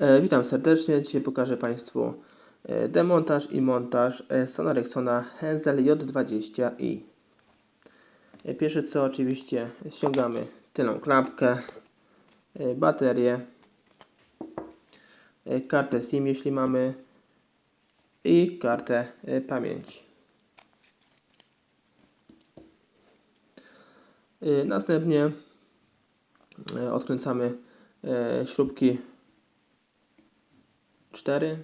E, Witam serdecznie. Dzisiaj pokażę Państwu e, demontaż i montaż e, Sona Rexona Hensel J20i. E, Pierwsze co oczywiście ściągamy tylną klapkę, baterię, kartę SIM jeśli mamy i kartę pamięci. Następnie odkręcamy śrubki 4.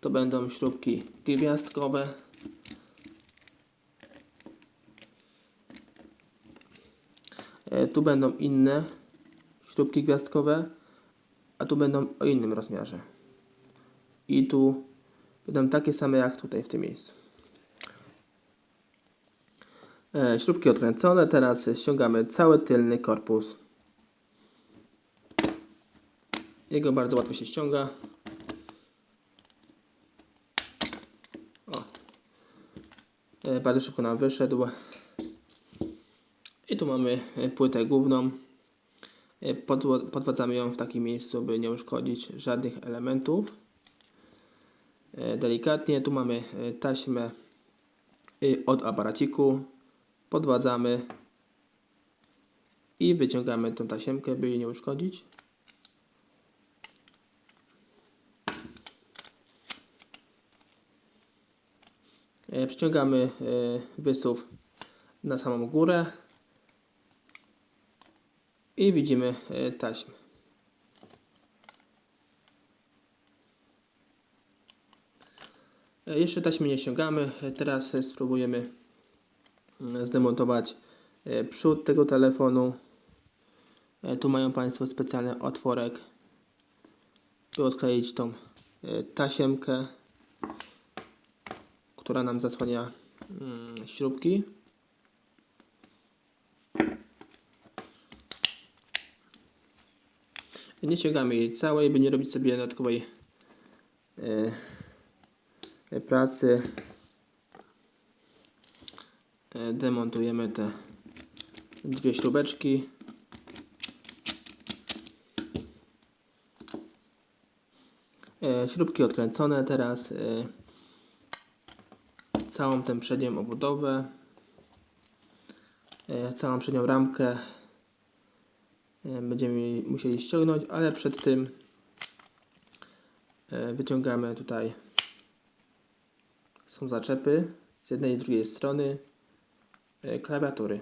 To będą śrubki gwiazdkowe. E, Tu będą inne śrubki gwiazdkowe, a tu będą o innym rozmiarze. I tu będą takie same jak tutaj w tym miejscu. E, Śrubki odkręcone, teraz ściągamy cały tylny korpus. Jego bardzo łatwo się ściąga. O. E, Bardzo szybko nam wyszedł. I tu mamy e, płytę główną. Podwadzamy ją w takim miejscu, by nie uszkodzić żadnych elementów. Delikatnie tu mamy taśmę od aparaciku podwadzamy i wyciągamy tę tasiemkę, by jej nie uszkodzić. E, Przyciągamy e, wysuw na samą górę i widzimy e, taśmę. Jeszcze taśmy nie ściągamy, teraz spróbujemy zdemontować e, przód tego telefonu. E, Tu mają Państwo specjalny otworek, by odkleić tą e, tasiemkę, która nam zasłania mm, śrubki. Nie ciągamy jej całej, by nie robić sobie dodatkowej pracy. E, demontujemy te dwie śrubeczki. E, Śrubki odkręcone, teraz e, całą tę przednią obudowę, całą przednią ramkę będziemy musieli ściągnąć, ale przed tym wyciągamy tutaj są zaczepy z jednej i drugiej strony klawiatury.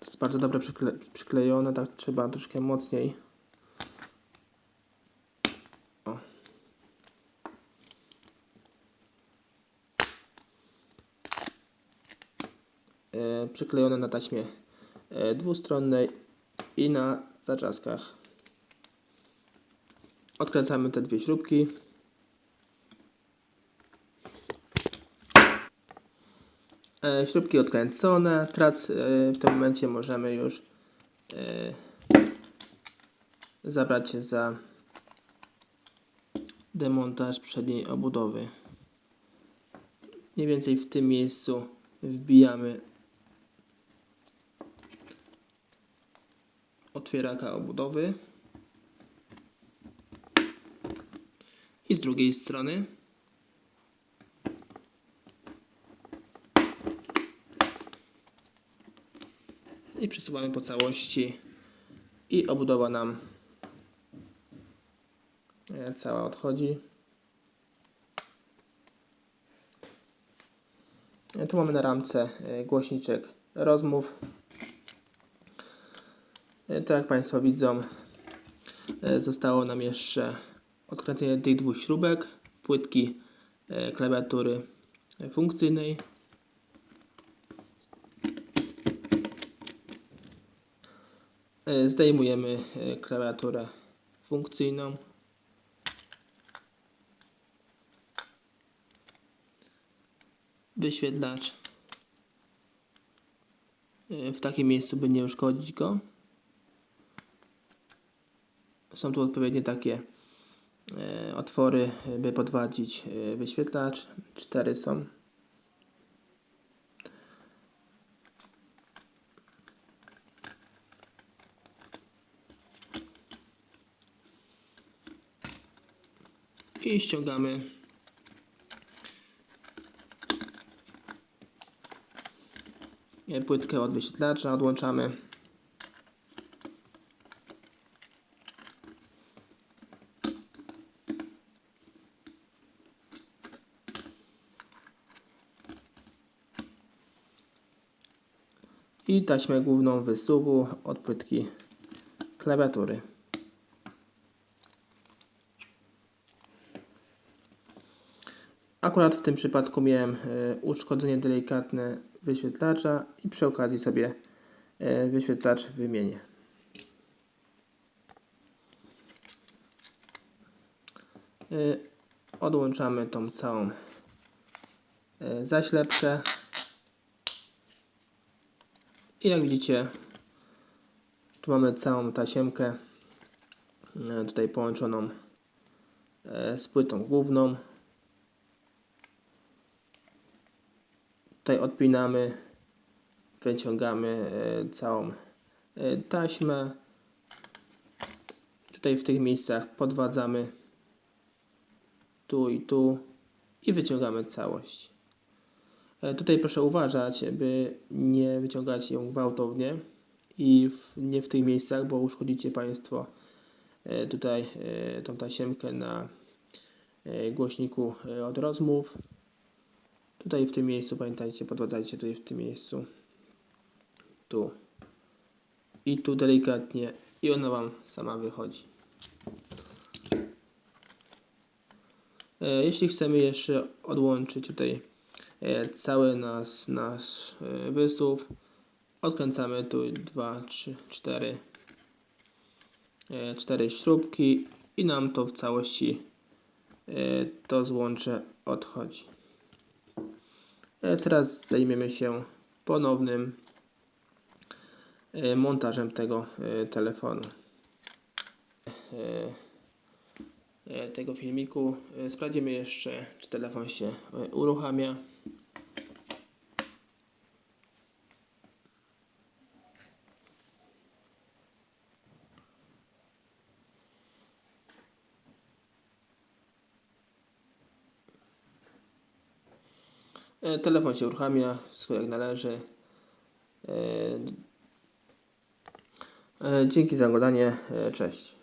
To jest bardzo dobrze przykle przyklejone, tak trzeba troszkę mocniej. O. E, przyklejone na taśmie e, dwustronnej i na zaczaskach. Odkręcamy te dwie śrubki. E, Śrubki odkręcone. Teraz e, w tym momencie możemy już e, zabrać się za demontaż przedniej obudowy. Mniej więcej w tym miejscu wbijamy otwieraka obudowy i z drugiej strony i przesuwamy po całości i obudowa nam e, cała odchodzi. E, Tu mamy na ramce e, głośniczek rozmów. E, Tak jak Państwo widzą, e, zostało nam jeszcze odkręcenie tych dwóch śrubek, płytki e, klawiatury funkcyjnej. Zdejmujemy klawiaturę funkcyjną. Wyświetlacz w takim miejscu, by nie uszkodzić go. Są tu odpowiednie takie e, otwory, by podwadzić e, wyświetlacz. Cztery są. I ściągamy e, płytkę od wyświetlacza, odłączamy. I taśmę główną wysuwu od płytki klawiatury. Akurat w tym przypadku miałem e, uszkodzenie delikatne wyświetlacza i przy okazji sobie e, wyświetlacz wymienię. E, Odłączamy tą całą zaślepkę. I jak widzicie, tu mamy całą tasiemkę e, tutaj połączoną e, z płytą główną. Tutaj odpinamy, wyciągamy e, całą taśmę. Tutaj w tych miejscach podwadzamy tu i tu i wyciągamy całość. E, Tutaj proszę uważać, by nie wyciągać ją gwałtownie i w, nie w tych miejscach, bo uszkodzicie Państwo e, tutaj e, tą tasiemkę na głośniku od rozmów. Tutaj w tym miejscu, pamiętajcie, podwadzajcie tutaj w tym miejscu. Tu. I tu delikatnie. I ona Wam sama wychodzi. Jeśli chcemy jeszcze odłączyć tutaj cały nas, nasz e, wysuw, odkręcamy tu 2, 3, 4 cztery śrubki i nam to w całości e, to złącze odchodzi. E, Teraz zajmiemy się ponownym e, montażem tego e, telefonu. E, e, Tego filmiku E, sprawdzimy jeszcze, czy telefon się e, uruchamia. Telefon się uruchamia, wszystko jak należy. E, e, Dzięki za oglądanie, e, cześć.